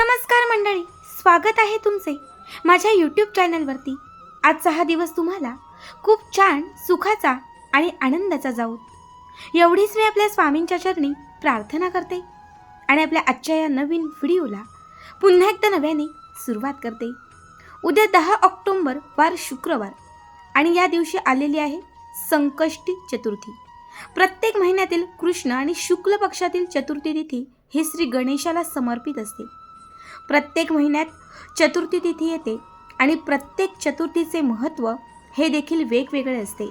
नमस्कार मंडळी स्वागत आहे तुमचे माझ्या यूट्यूब चॅनलवरती आजचा हा दिवस तुम्हाला खूप छान सुखाचा आणि आनंदाचा जाऊ. एवढीच मी आपल्या स्वामींच्या चरणी प्रार्थना करते आणि आपल्या आजच्या या नवीन व्हिडिओला पुन्हा एकदा नव्याने सुरुवात करते. उद्या दहा ऑक्टोंबर वार शुक्रवार आणि या दिवशी आलेली आहे संकष्टी चतुर्थी. प्रत्येक महिन्यातील कृष्ण आणि शुक्ल पक्षातील चतुर्थी तिथी हे श्री गणेशाला समर्पित असते. प्रत्येक महिन्यात चतुर्थी तिथी येते आणि प्रत्येक चतुर्थीचे महत्त्व हे देखील वेगवेगळे असते.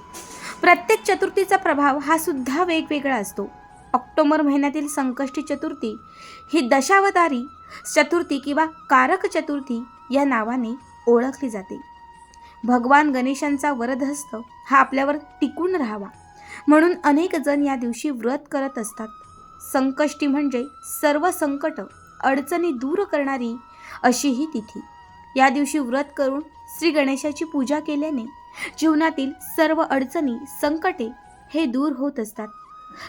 प्रत्येक चतुर्थीचा प्रभाव हा सुद्धा वेगवेगळा असतो. ऑक्टोबर महिन्यातील संकष्टी चतुर्थी ही दशावतारी चतुर्थी किंवा कारक चतुर्थी या नावाने ओळखली जाते. भगवान गणेशांचा वरदहस्त हा आपल्यावर टिकून राहावा म्हणून अनेक जण या दिवशी व्रत करत असतात. संकष्टी म्हणजे सर्व संकट अडचणी दूर करणारी अशी ही तिथी. या दिवशी व्रत करून श्री गणेशाची पूजा केल्याने जीवनातील सर्व अडचणी संकटे हे दूर होत असतात.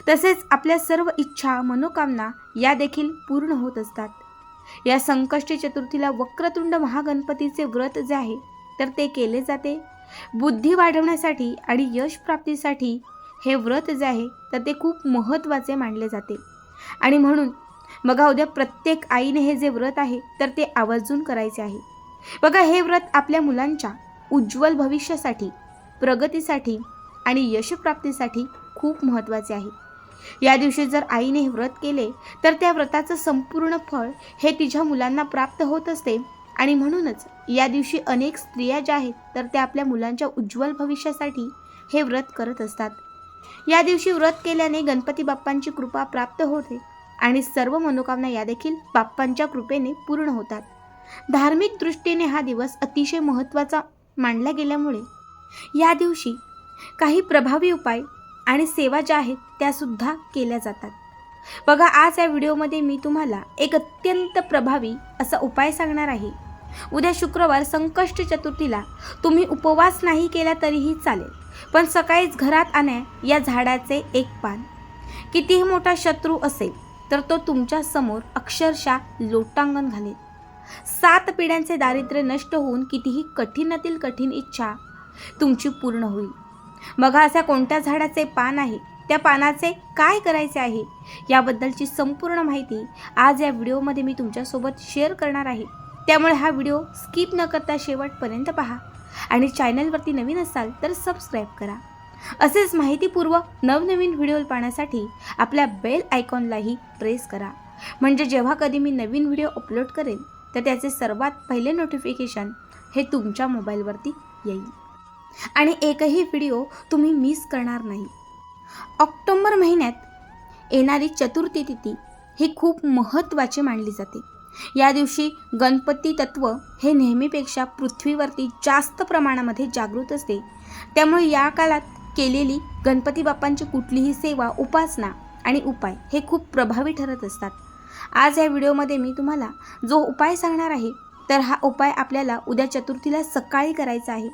तसेच आपल्या सर्व इच्छा मनोकामना या देखील पूर्ण होत असतात. या संकष्टी चतुर्थीला वक्रतुंड महागणपतीचे व्रत जे आहे तर ते केले जाते. बुद्धी वाढवण्यासाठी आणि यश प्राप्तीसाठी हे व्रत जे आहे तर ते खूप महत्त्वाचे मानले जाते. आणि म्हणून बघा उद्या प्रत्येक आईने हे जे व्रत आहे तर ते आवर्जून करायचे आहे. बघा हे व्रत आपल्या मुलांच्या उज्ज्वल भविष्यासाठी प्रगतीसाठी आणि यशप्राप्तीसाठी खूप महत्त्वाचे आहे. या दिवशी जर आईने हे व्रत केले तर त्या व्रताचं संपूर्ण फळ हे तिच्या मुलांना प्राप्त होत असते. आणि म्हणूनच या दिवशी अनेक स्त्रिया ज्या आहेत तर त्या आपल्या मुलांच्या उज्ज्वल भविष्यासाठी हे व्रत करत असतात. या दिवशी व्रत केल्याने गणपती बाप्पांची कृपा प्राप्त होते. आणि सर्व मनोकामना या देखील बाप्पांच्या कृपेने पूर्ण होतात. धार्मिक दृष्टीने हा दिवस अतिशय महत्त्वाचा मानला गेल्यामुळे या दिवशी काही प्रभावी उपाय आणि सेवा ज्या आहेत त्यासुद्धा केल्या जातात. बघा आज या व्हिडिओमध्ये मी तुम्हाला एक अत्यंत प्रभावी असा उपाय सांगणार आहे. उद्या शुक्रवार संकष्ट चतुर्थीला तुम्ही उपवास नाही केला तरीही चालेल पण सकाळीच घरात आणा या झाडाचे एक पान. कितीही मोठा शत्रू असेल तर तो तुमच्यासमोर अक्षरशः लोटांगण घालेल. सात पिढ्यांचे दारिद्र्य नष्ट होऊन कितीही कठीणातील कठीण इच्छा तुमची पूर्ण होईल. बघा अशा कोणत्या झाडाचे पान आहे? त्या पानाचे काय करायचे आहे? याबद्दलची संपूर्ण माहिती आज या व्हिडिओमध्ये मी तुमच्यासोबत शेअर करणार आहे. त्यामुळे हा व्हिडिओ स्किप न करता शेवटपर्यंत पहा आणि चॅनलवरती नवीन असाल तर सबस्क्राईब करा. असेच माहितीपूर्वक नवनवीन व्हिडिओ पाहण्यासाठी आपल्या बेल आयकॉनलाही प्रेस करा. म्हणजे जेव्हा कधी मी नवीन व्हिडिओ अपलोड करेन तर त्याचे सर्वात पहिले नोटिफिकेशन हे तुमच्या मोबाईलवरती येईल. आणि एकही व्हिडिओ तुम्ही मिस करणार नाही. ऑक्टोंबर महिन्यात येणारी चतुर्थी तिथी ही खूप महत्त्वाची मानली जाते. या दिवशी गणपती तत्व हे नेहमीपेक्षा पृथ्वीवरती जास्त प्रमाणामध्ये जागृत असते. त्यामुळे या काळात केलेली गणपती बाप्पांची कुठलीही सेवा उपासना आणि उपाय हे खूप प्रभावी ठरत असतात. आज या व्हिडिओमध्ये मी तुम्हाला जो उपाय सांगणार आहे तर हा उपाय आपल्याला उद्या चतुर्थीला सकाळी करायचा आहे.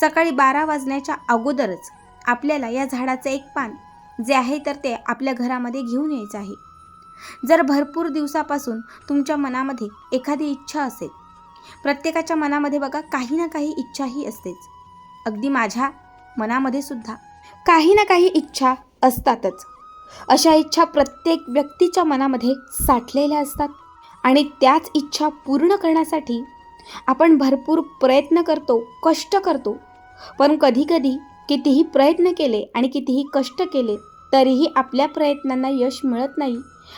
सकाळी बारा वाजण्याच्या अगोदरच आपल्याला या झाडाचं एक पान जे आहे तर ते आपल्या घरामध्ये घेऊन यायचं आहे. जर भरपूर दिवसापासून तुमच्या मनामध्ये एखादी इच्छा असेल प्रत्येकाच्या मनामध्ये बघा काही ना काही इच्छाही असतेच. अगदी माझ्या मनामध्ये सुद्धा काही ना काही इच्छा असतातच. अशा इच्छा प्रत्येक व्यक्तीच्या मनामध्ये साठलेल्या असतात आणि त्याच इच्छा पूर्ण करण्यासाठी आपण भरपूर प्रयत्न करतो कष्ट करतो. पण कधीकधी कितीही प्रयत्न केले आणि कितीही कष्ट केले तरीही आपल्या प्रयत्नांना यश मिळत नाही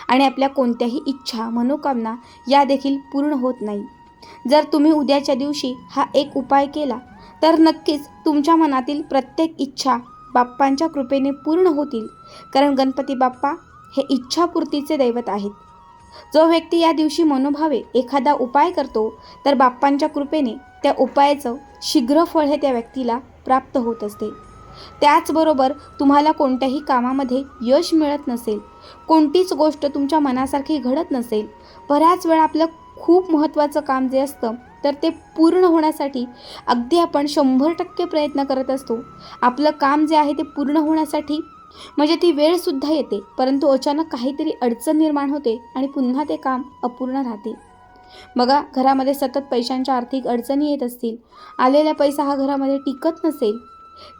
आणि आपल्या कोणत्याही इच्छा मनोकामना या देखील पूर्ण होत नाही. जर तुम्ही उद्याच्या दिवशी हा एक उपाय केला तर नक्कीच तुमच्या मनातील प्रत्येक इच्छा बाप्पांच्या कृपेने पूर्ण होतील. कारण गणपती बाप्पा हे इच्छापूर्तीचे दैवत आहेत. जो व्यक्ती या दिवशी मनोभावे एखादा उपाय करतो तर बाप्पांच्या कृपेने त्या उपायाचं शीघ्र फळ हे त्या व्यक्तीला प्राप्त होत असते. त्याचबरोबर तुम्हाला कोणत्याही कामामध्ये यश मिळत नसेल कोणतीच गोष्ट तुमच्या मनासारखी घडत नसेल बऱ्याच वेळा आपलं खूप महत्त्वाचं काम जे असतं तर ते पूर्ण होण्यासाठी अगदी आपण शंभर टक्के प्रयत्न करत असतो. आपलं काम जे आहे ते पूर्ण होण्यासाठी म्हणजे ती वेळसुद्धा येते परंतु अचानक काहीतरी अडचण निर्माण होते आणि पुन्हा ते काम अपूर्ण राहते. बघा घरामध्ये सतत पैशांच्या आर्थिक अडचणी येत असतील आलेला पैसा हा घरामध्ये टिकत नसेल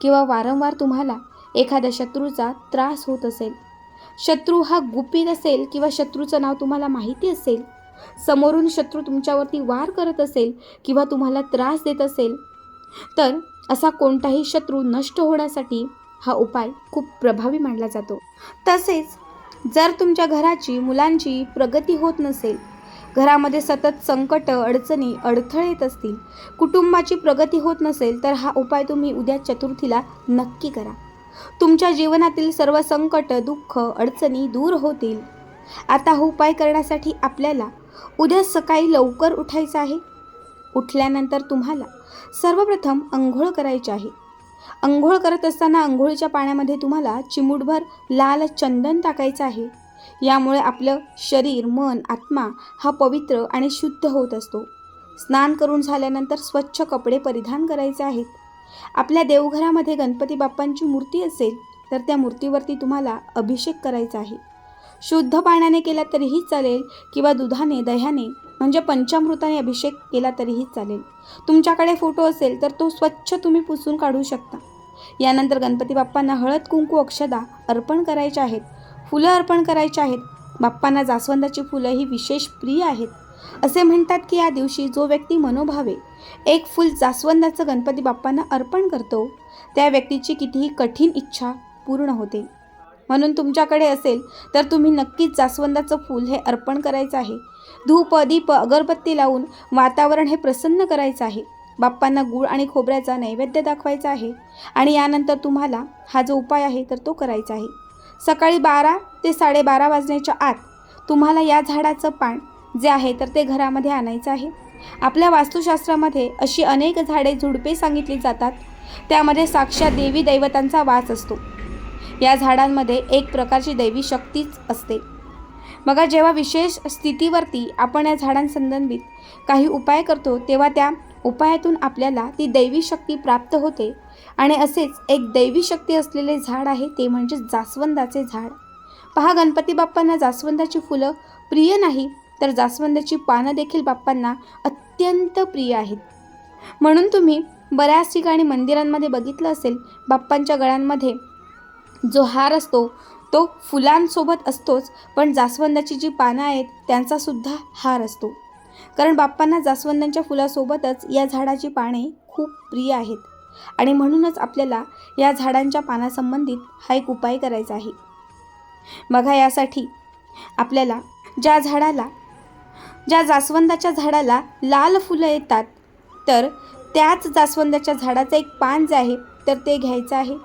किंवा वारंवार तुम्हाला एखाद्या शत्रूचा त्रास होत असेल. शत्रू हा गुपित असेल किंवा शत्रूचं नाव तुम्हाला माहिती असेल समोरून शत्रू तुमच्यावरती वार करत असेल किंवा तुम्हाला त्रास देत असेल तर असा कोणताही शत्रू नष्ट होण्यासाठी हा उपाय खूप प्रभावी मानला जातो. तसेच जर तुमच्या घराची मुलांची प्रगती होत नसेल घरामध्ये सतत संकट अडचणी अडथळे येत असतील कुटुंबाची प्रगती होत नसेल तर हा उपाय तुम्ही उद्या चतुर्थीला नक्की करा. तुमच्या जीवनातील सर्व संकट दुःख अडचणी दूर होतील. आता हा उपाय करण्यासाठी आपल्याला उद्या सकाळी लवकर उठायचं आहे. उठल्यानंतर तुम्हाला सर्वप्रथम अंघोळ करायची आहे. अंघोळ करत असताना अंघोळीच्या पाण्यामध्ये तुम्हाला चिमूटभर लाल चंदन टाकायचं आहे. यामुळे आपलं शरीर मन आत्मा हा पवित्र आणि शुद्ध होत असतो. स्नान करून झाल्यानंतर स्वच्छ कपडे परिधान करायचे आहेत. आपल्या देवघरामध्ये गणपती बाप्पांची मूर्ती असेल तर त्या मूर्तीवरती तुम्हाला अभिषेक करायचा आहे. शुद्ध पाण्याने केला तरीही चालेल किंवा दुधाने दह्याने म्हणजे पंचामृताने अभिषेक केला तरीही चालेल. तुमच्याकडे फोटो असेल तर तो स्वच्छ तुम्ही पुसून काढू शकता. यानंतर गणपती बाप्पांना हळद कुंकू अक्षदा अर्पण करायच्या आहेत. फुलं अर्पण करायची आहेत. बाप्पांना जास्वंदाची फुलं ही विशेष प्रिय आहेत. असे म्हणतात की या दिवशी जो व्यक्ती मनोभावे एक फुल जास्वंदाचं गणपती बाप्पांना अर्पण करतो त्या व्यक्तीची कितीही कठीण इच्छा पूर्ण होते. म्हणून तुमच्याकडे असेल तर तुम्ही नक्कीच जास्वंदाचं फूल हे अर्पण करायचं आहे. धूप दीप अगरबत्ती लावून वातावरण हे प्रसन्न करायचं आहे. बाप्पांना गूळ आणि खोबऱ्याचा नैवेद्य दाखवायचा आहे आणि यानंतर तुम्हाला हा जो उपाय आहे तर तो करायचा आहे. सकाळी बारा ते साडेबारा वाजण्याच्या आत तुम्हाला या झाडाचं पान जे आहे तर ते घरामध्ये आणायचं आहे. आपल्या वास्तुशास्त्रामध्ये अशी अनेक झाडे झुडपे सांगितली जातात. त्यामध्ये साक्षात देवी दैवतांचा वास असतो. या झाडांमध्ये एक प्रकारची दैवी शक्तीच असते. बघा जेव्हा विशेष स्थितीवरती आपण या झाडांसंबंधित काही उपाय करतो तेव्हा त्या उपायातून आपल्याला ती दैवी शक्ती प्राप्त होते आणि असेच एक दैवी शक्ती असलेले झाड आहे ते म्हणजे जास्वंदाचे झाड. पहा गणपती बाप्पांना जास्वंदाची फुलं प्रिय नाही तर जास्वंदाची पानं देखील बाप्पांना अत्यंत प्रिय आहेत. म्हणून तुम्ही बऱ्याच ठिकाणी मंदिरांमध्ये बघितलं असेल बाप्पांच्या गळ्यांमध्ये जो हार असतो तो फुलांसोबत असतोच पण जास्वंदाची जी पानं आहेत त्यांचासुद्धा हार असतो. कारण बाप्पांना जास्वंदांच्या फुलासोबतच या झाडाची पाने खूप प्रिय आहेत. आणि म्हणूनच आपल्याला या झाडांच्या पानासंबंधित हा एक उपाय करायचा आहे. बघा यासाठी आपल्याला ज्या झाडाला ज्या जास्वंदाच्या झाडाला लाल फुलं येतात तर त्याच जास्वंदाच्या झाडाचं एक पान जे आहे तर ते घ्यायचं आहे.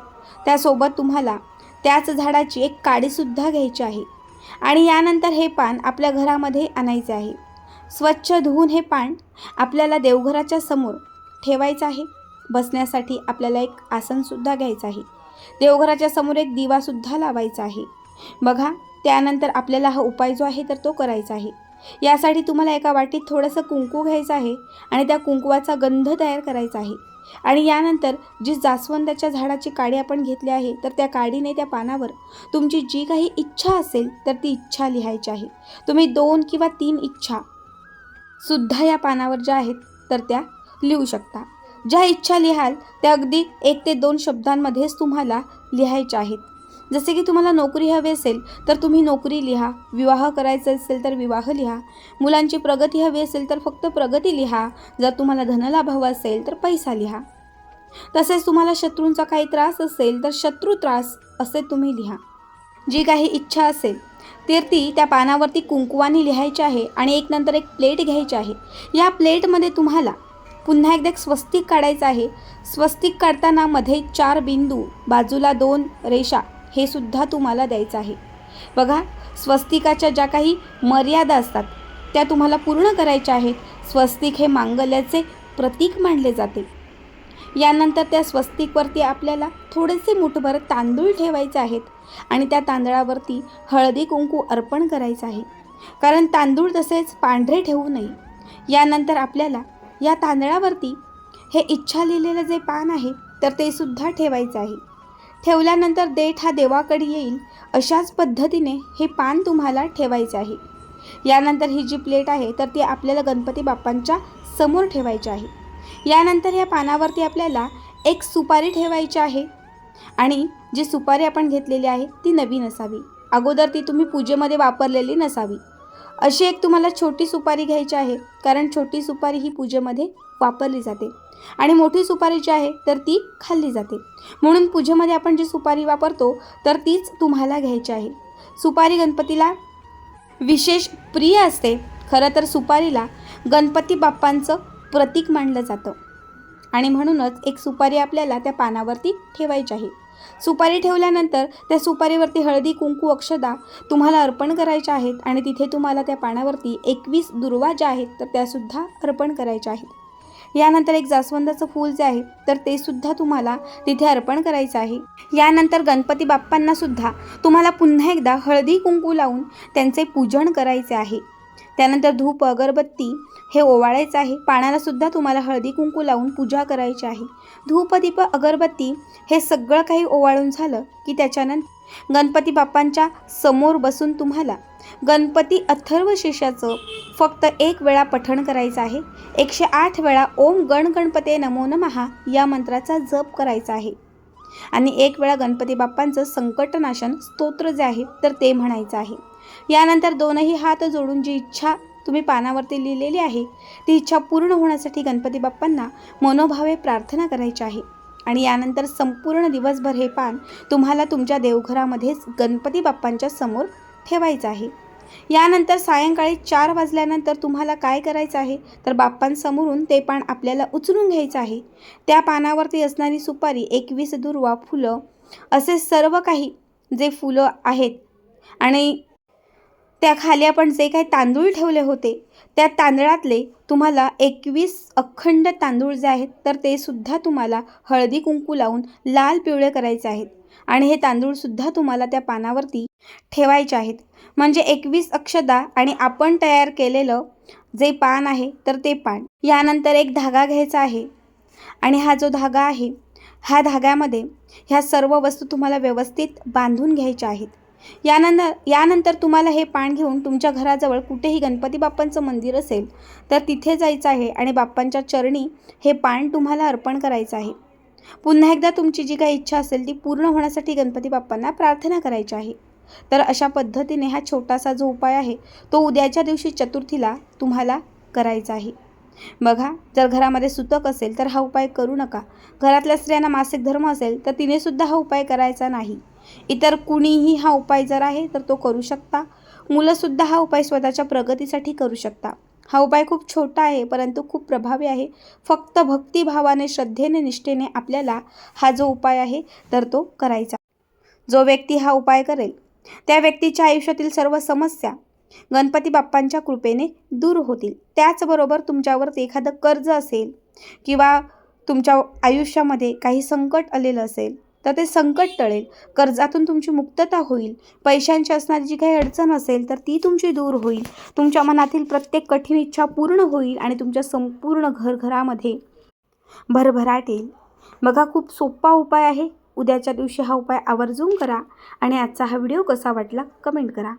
त्यासोबत तुम्हाला त्याच झाडाची एक काडीसुद्धा घ्यायची आहे. आणि यानंतर हे पान आपल्या घरामध्ये आणायचे आहे. स्वच्छ धुवून हे पान आपल्याला देवघराच्या समोर ठेवायचं आहे. बसण्यासाठी आपल्याला एक आसनसुद्धा घ्यायचं आहे. देवघराच्या समोर एक दिवासुद्धा लावायचा आहे. बघा त्यानंतर आपल्याला हा उपाय जो आहे तर तो करायचा आहे. यासाठी तुम्हाला एका वाटीत थोडंसं कुंकू घ्यायचं आहे आणि त्या कुंकवाचा गंध तयार करायचा आहे. आणि यानंतर जी जास्वंदाच्या झाडाची काडी आपण घेतली आहे तर त्या काडीने त्या पानावर तुमची जी काही इच्छा असेल तर ती इच्छा लिहायची आहे. तुम्ही दोन किंवा तीन इच्छा सुद्धा या पानावर ज्या आहेत तर त्या लिहू शकता. ज्या इच्छा लिहाल त्या अगदी एक ते दोन शब्दांमध्येच तुम्हाला लिहायच्या आहेत. जसे की तुम्हाला नोकरी हवी असेल तर तुम्ही नोकरी लिहा विवाह करायचा असेल तर विवाह लिहा. मुलांची प्रगती हवी असेल तर फक्त प्रगती लिहा. जर तुम्हाला धनलाभ हवा असेल तर पैसा लिहा. तसेच तुम्हाला शत्रूंचा काही त्रास असेल तर शत्रू त्रास असे तुम्ही लिहा. जी काही इच्छा असेल तर ती त्या पानावरती कुंकुवाने लिहायची आहे आणि एक नंतर एक प्लेट घ्यायची आहे. या प्लेटमध्ये तुम्हाला पुन्हा एकदा एक स्वस्तिक काढायचं आहे. स्वस्तिक काढताना मध्ये चार बिंदू बाजूला दोन रेषा हे सुद्धा तुम्हाला द्यायचं आहे. बघा स्वस्तिकाच्या ज्या काही मर्यादा असतात त्या तुम्हाला पूर्ण करायच्या आहेत. स्वस्तिक हे मांगल्याचे प्रतीक मानले जाते. यानंतर त्या स्वस्तिकवरती आपल्याला थोडेसे मुठभर तांदूळ ठेवायचे आहेत आणि त्या तांदळावरती हळदी कुंकू अर्पण करायचं आहे. कारण तांदूळ तसेच पांढरे ठेवू नये. यानंतर आपल्याला या तांदळावरती हे इच्छा लिहिलेलं जे पान आहे तर ते सुद्धा ठेवायचं आहे. ठेवल्यानंतर देठ हा देवाकडे येईल अशाच पद्धतीने हे पान तुम्हाला ठेवायचं आहे. यानंतर ही जी प्लेट आहे तर ती आपल्याला गणपती बाप्पांच्या समोर ठेवायची आहे. यानंतर या पानावरती आपल्याला एक सुपारी ठेवायची आहे. आणि जी सुपारी आपण घेतलेली आहे ती नवीन असावी. अगोदर ती तुम्ही पूजेमध्ये वापरलेली नसावी. अशी एक तुम्हाला छोटी सुपारी घ्यायची आहे कारण छोटी सुपारी ही पूजेमध्ये वापरली जाते. आणि मोठी सुपारी जी आहे तर ती खाल्ली जाते. म्हणून पूजेमध्ये आपण जी सुपारी वापरतो तर तीच तुम्हाला घ्यायची आहे. सुपारी गणपतीला विशेष प्रिय असते. खरं तर सुपारीला गणपती बाप्पांचं प्रतीक मानलं जातं. आणि म्हणूनच एक सुपारी आपल्याला त्या पानावरती ठेवायची आहे. सुपारी ठेवल्यानंतर त्या सुपारीवरती हळदी कुंकू अक्षदा तुम्हाला अर्पण करायच्या आहेत आणि तिथे तुम्हाला त्या पानावरती एकवीस दुर्वा ज्या आहेत तर त्यासुद्धा अर्पण करायच्या आहेत. यानंतर एक जास्वंदाचं फूल जे आहे तर ते सुद्धा तुम्हाला तिथे अर्पण करायचं आहे. यानंतर गणपती बाप्पांना सुद्धा तुम्हाला पुन्हा एकदा हळदी कुंकू लावून त्यांचे पूजन करायचे आहे. त्यानंतर धूप अगरबत्ती हे ओवाळायचं आहे. पाण्याला सुद्धा तुम्हाला हळदी कुंकू लावून पूजा करायची आहे. धूप दीप अगरबत्ती हे सगळं काही ओवाळून झालं की त्याच्यानंतर गणपती बाप्पांच्या समोर बसून तुम्हाला गणपती अथर्व शिष्याचं फक्त एक वेळा पठण करायचं आहे. एकशे आठ वेळा ओम गण गणपते नमो नमहा या मंत्राचा जप करायचा आहे. आणि एक वेळा गणपती बाप्पांचं संकटनाशन स्तोत्र जे आहे तर ते म्हणायचं आहे. यानंतर दोनही हात जोडून जी इच्छा तुम्ही पानावरती लिहिलेली आहे ती इच्छा पूर्ण होण्यासाठी गणपती बाप्पांना मनोभावे प्रार्थना करायची आहे. आणि यानंतर संपूर्ण दिवसभर हे पान तुम्हाला तुमच्या देवघरामध्येच गणपती बाप्पांच्या समोर ठेवायचं आहे. यानंतर सायंकाळी चार वाजल्यानंतर तुम्हाला काय करायचं आहे तर बाप्पांसमोरून ते पान आपल्याला उचलून घ्यायचं आहे. त्या पानावरती असणारी सुपारी एकवीस दुर्वा फुलं असे सर्व काही जे फुलं आहेत आणि त्या खाली आपण जे काही तांदूळ ठेवले होते त्या तांदळातले तुम्हाला एकवीस अखंड तांदूळ जे आहेत तर ते सुद्धा तुम्हाला हळदी कुंकू लावून लाल पिवळे करायचे आहेत. आणि हे तांदूळसुद्धा तुम्हाला त्या पानावरती ठेवायचे आहेत. म्हणजे एकवीस अक्षदा आणि आपण तयार केलेलं जे पान आहे तर ते पान. यानंतर एक धागा घ्यायचा आहे. आणि हा जो धागा आहे ह्या धाग्यामध्ये ह्या सर्व वस्तू तुम्हाला व्यवस्थित बांधून घ्यायच्या आहेत. यानंतर यानंतर तुम्हाला हे पान घेऊन तुमच्या घराजवळ कुठेही गणपती बाप्पांचं मंदिर असेल तर तिथे जायचं आहे आणि बाप्पांच्या चरणी हे पान तुम्हाला अर्पण करायचं आहे. पुन्हा एकदा तुमची जी काही इच्छा असेल ती पूर्ण होण्यासाठी गणपती बाप्पांना प्रार्थना करायची आहे. तर अशा पद्धतीने हा छोटासा जो उपाय आहे तो उद्याच्या दिवशी चतुर्थीला तुम्हाला करायचा आहे. बघा जर घरामध्ये सुतक असेल तर हा उपाय करू नका. घरातल्या स्त्रियांना मासिक धर्म असेल तर तिने सुद्धा हा उपाय करायचा नाही. इतर कुणीही हा उपाय जर आहे तर तो करू शकता. मुलंसुद्धा हा उपाय स्वतःच्या प्रगतीसाठी करू शकता. हा उपाय खूप छोटा आहे परंतु खूप प्रभावी आहे. फक्त भक्तिभावाने श्रद्धेने निष्ठेने आपल्याला हा जो उपाय आहे तर तो करायचा. जो व्यक्ती हा उपाय करेल त्या व्यक्तीच्या आयुष्यातील सर्व समस्या गणपती बाप्पांच्या कृपेने दूर होतील. त्याचबरोबर तुमच्यावर एखादं कर्ज असेल किंवा तुमच्या आयुष्यामध्ये काही संकट आलेलं असेल तर ते संकट टळेल. कर्जातून तुमची मुक्तता होईल. पैशांची असणारी जी काही अडचण असेल तर ती तुमची दूर होईल. तुमच्या मनातील प्रत्येक कठीण इच्छा पूर्ण होईल आणि तुमच्या संपूर्ण घरघरामध्ये भरभराट येईल. बघा खूप सोपा उपाय आहे. उद्याच्या दिवशी हा उपाय आवर्जून करा आणि आजचा हा व्हिडिओ कसा वाटला कमेंट करा.